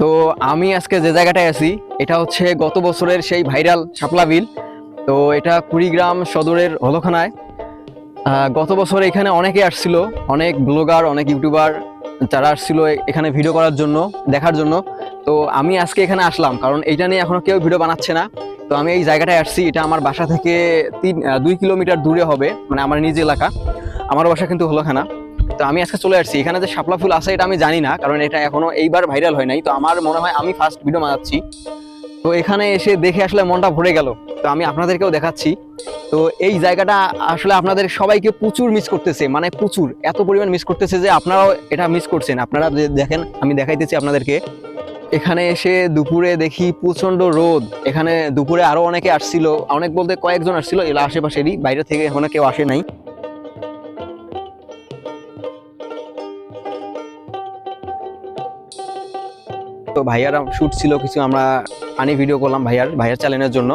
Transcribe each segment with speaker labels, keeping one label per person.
Speaker 1: তো আমি আজকে যে জায়গাটায় আছি, এটা হচ্ছে গত বছরের সেই ভাইরাল শাপলা বিল তো এটা কুড়িগ্রাম সদরের হলখানায়। গত বছর এখানে অনেকে আসছিল, অনেক ব্লগার, অনেক ইউটিউবার যারা আসছিল এখানে ভিডিও করার জন্য, দেখার জন্য। তো আমি আজকে এখানে আসলাম, কারণ এইটা নিয়ে এখনও কেউ ভিডিও বানাচ্ছে না। তো আমি এই জায়গাটায় আসছি, এটা আমার বাসা থেকে তিন দুই কিলোমিটার দূরে হবে মানে আমার নিজ এলাকা। আমার বাসা কিন্তু হলখানা। তো আমি আজকে চলে আসছি। এখানে যে শাপলা ফুল আছে, এটা আমি জানি না, কারণ এটা এখনও এইবার ভাইরাল হয় নাই। তো আমার মনে হয় আমি ফার্স্ট ভিডিও বানাচ্ছি। তো এখানে এসে দেখে আসলে মনটা ভরে গেল। তো আমি আপনাদেরকেও দেখাচ্ছি। তো এই জায়গাটা আসলে আপনাদের সবাইকে প্রচুর মিস করতেছে। মানে প্রচুর, এত পরিমাণ মিস করতেছে যে আপনারাও এটা মিস করছেন। আপনারা দেখেন, আমি দেখাইতেছি আপনাদেরকে। এখানে এসে দুপুরে দেখি প্রচণ্ড রোদ। এখানে দুপুরে আরও অনেকে আসছিল। অনেক বলতে কয়েকজন আসছিল, এলা আশেপাশেরই। বাইরে থেকে এখনও কেউ আসে নাই। তো ভাইয়ার শ্যুট ছিল কিছু, আমরা আনি ভিডিও করলাম ভাইয়ার ভাইয়ার চ্যানেলের জন্য।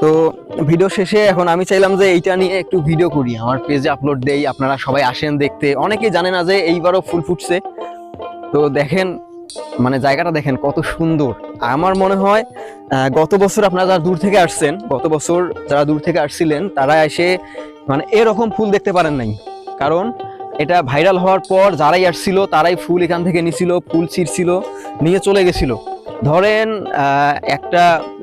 Speaker 1: তো ভিডিও শেষে এখন আমি চাইলাম যে এইটা নিয়ে একটু ভিডিও করি। আমার পেজে আপলোড দেই, আপনারা সবাই আসেন দেখতে। অনেকেই জানে না যে এইবারও ফুল ফুটছে। তো দেখেন মানে জায়গাটা দেখেন কত সুন্দর। আমার মনে হয় গত বছর আপনারা যারা দূর থেকে আসছেন, গত বছর যারা দূর থেকে আসছিলেন, তারা এসে মানে এরকম ফুল দেখতে পারেন নাই। কারণ এটা ভাইরাল হওয়ার পর যারাই আসছিল, তারাই ফুল এখান থেকে নিছিল, ফুল ছিঁড়ছিল, নিয়ে চলে গেছিল। ধরেন একটা,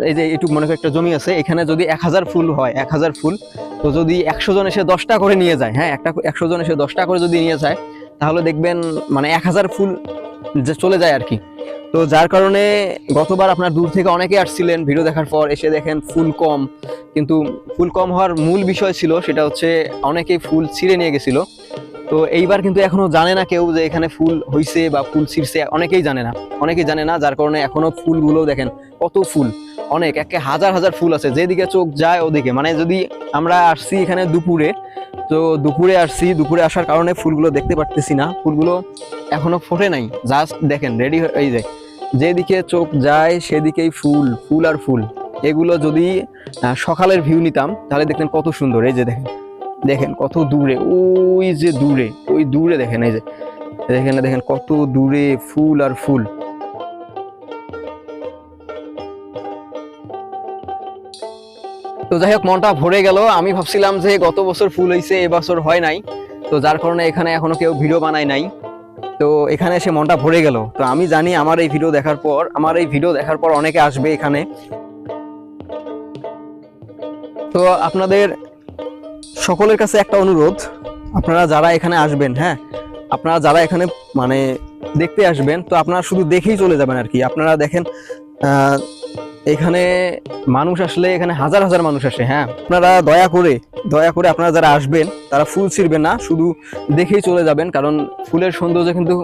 Speaker 1: এই যে এটুক মনে একটা জমি আছে, এখানে যদি এক হাজার ফুল হয়, এক হাজার ফুল, তো যদি একশো জন এসে দশটা করে নিয়ে যায় হ্যাঁ একটা, একশো জন এসে দশটা করে যদি নিয়ে যায়, তাহলে দেখবেন মানে এক হাজার ফুল যে চলে যায় আর কি। তো যার কারণে গতবার আপনার দূর থেকে অনেকে আসছিলেন ভিডিও দেখার পর, এসে দেখেন ফুল কম। কিন্তু ফুল কম হওয়ার মূল বিষয় ছিল, সেটা হচ্ছে অনেকেই ফুল ছিঁড়ে নিয়ে গেছিল। তো এইবার কিন্তু এখনও জানে না কেউ যে এখানে ফুল হইছে বা ফুল ছিঁড়ছে। অনেকেই জানে না। অনেকেই জানে না, যার কারণে এখনও ফুলগুলো দেখেন কত ফুল। অনেক, একে হাজার হাজার ফুল আছে। যেদিকে চোখ যায় ওদিকে। মানে যদি আমরা আসছি এখানে দুপুরে, তো দুপুরে আসছি, দুপুরে আসার কারণে ফুলগুলো দেখতে পারতেছি না। ফুলগুলো এখনও ফোটে নাই। জাস্ট দেখেন, রেডি এই যে, যেদিকে চোখ যায় সেদিকেই ফুল ফুল আর ফুল। এগুলো যদি সকালের ভিউ নিতাম, তাহলে দেখতেন কত সুন্দর। এই যে দেখেন দেখেন কত দূরে, ওই যে দূরে, ওই দূরে দেখেন, এই যে, দেখেন না, দেখেন কত দূরে ফুল আর ফুল। তো যাই হোক, মনটা ভরে গেল। আমি ভাবছিলাম যে গত বছর ফুল হয়েছে এবছর হয় নাই। তো যার কারণে এখানে এখনও কেউ ভিডিও বানায় নাই। তো এখানে এসে মনটা ভরে গেল। তো আমি জানি আমার এই ভিডিও দেখার পর, আমার এই ভিডিও দেখার পর অনেকে আসবে এখানে। তো আপনাদের সকলের কাছে একটা অনুরোধ। আপনারা যারা এখানে আসবেন হ্যাঁ আপনারা যারা এখানে মানে দেখতে আসবেন, তো আপনারা শুধু দেখেই চলে যাবেন আর কি। আপনারা দেখেন এখানে মানুষ আসলে এখানে হাজার হাজার মানুষ আসে হ্যাঁ। আপনারা দয়া করে দয়া করে আপনারা যারা আসবেন, তারা ফুল ছিঁড়বেন না, শুধু দেখেই চলে যাবেন, কারণ ফুলের সৌন্দর্য কিন্তু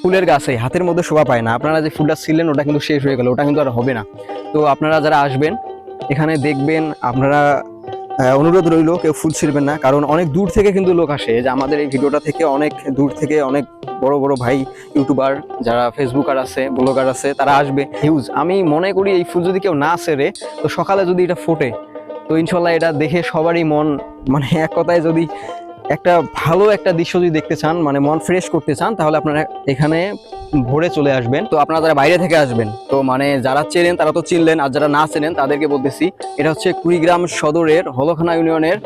Speaker 1: ফুলের গাছে, হাতের মধ্যে শোভা পায় না। আপনারা যে ফুলটা ছিলেন ওটা কিন্তু শেষ হয়ে গেল, ওটা কিন্তু আর হবে না। তো আপনারা যারা আসবেন, এখানে দেখবেন, আপনারা অনুরোধ রইল, কেউ ফুল ছিঁড়বেন না। কারণ অনেক দূর থেকে কিন্তু লোক আসে। যে আমাদের এই ভিডিওটা থেকে অনেক দূর থেকে অনেক বড় বড় ভাই, ইউটিউবার যারা ফেসবুকার আছে, ব্লগার আছে, তারা আসবে। হিউজ আমি মনে করি এই ফুল যদি কেউ না সেরে তো সকালে যদি এটা ফোটে, তো ইনশাল্লাহ এটা দেখে সবারই মন মানে এক কথায় যদি একটা ভালো একটা দৃশ্য যদি দেখতে চান মানে মন ফ্রেশ করতে চান, তাহলে আপনারা এখানে ভোরে চলে আসবেন। তো আপনারা যারা বাইরে থেকে আসবেন, তো মানে যারা চেনেন তারা তো চিনলেন, আর যারা না চেনেন তাদেরকে বলতেছি, এটা হচ্ছে কুড়িগ্রাম সদরের হলখানা ইউনিয়নের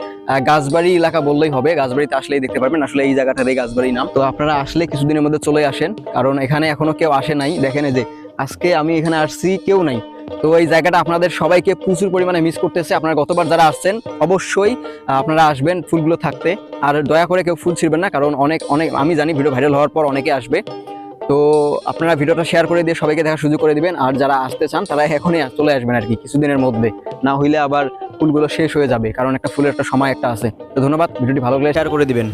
Speaker 1: গাছবাড়ি এলাকা বললেই হবে। গাছবাড়িতে আসলেই দেখতে পারবেন, আসলে এই জায়গাটার এই গাছবাড়ি নাম। তো আপনারা আসলে কিছুদিনের মধ্যে চলে আসেন, কারণ এখানে এখনও কেউ আসে নাই। দেখেন যে, আজকে আমি এখানে আসছি, কেউ নাই। তো এই জায়গাটা আপনাদের সবাইকে প্রচুর পরিমাণে মিস করতেছে। আপনারা গতবার যারা আসছেন, অবশ্যই আপনারা আসবেন ফুলগুলো থাকতে। আর দয়া করে কেউ ফুল ছিড়বেন না, কারণ অনেক অনেক, আমি জানি ভিডিও ভাইরাল হওয়ার পর অনেকে আসবে। তো আপনারা ভিডিওটা শেয়ার করে দিয়ে সবাইকে দেখার সুযোগ করে দিবেন। আর যারা আসতে চান, তারা এখনই চলে আসবেন আর কি, কিছুদিনের মধ্যে। না হইলে আবার ফুলগুলো শেষ হয়ে যাবে, কারণ একটা ফুলের একটা সময় একটা আছে। তো ধন্যবাদ, ভিডিওটি ভালো লাগলে শেয়ার করে দিবেন।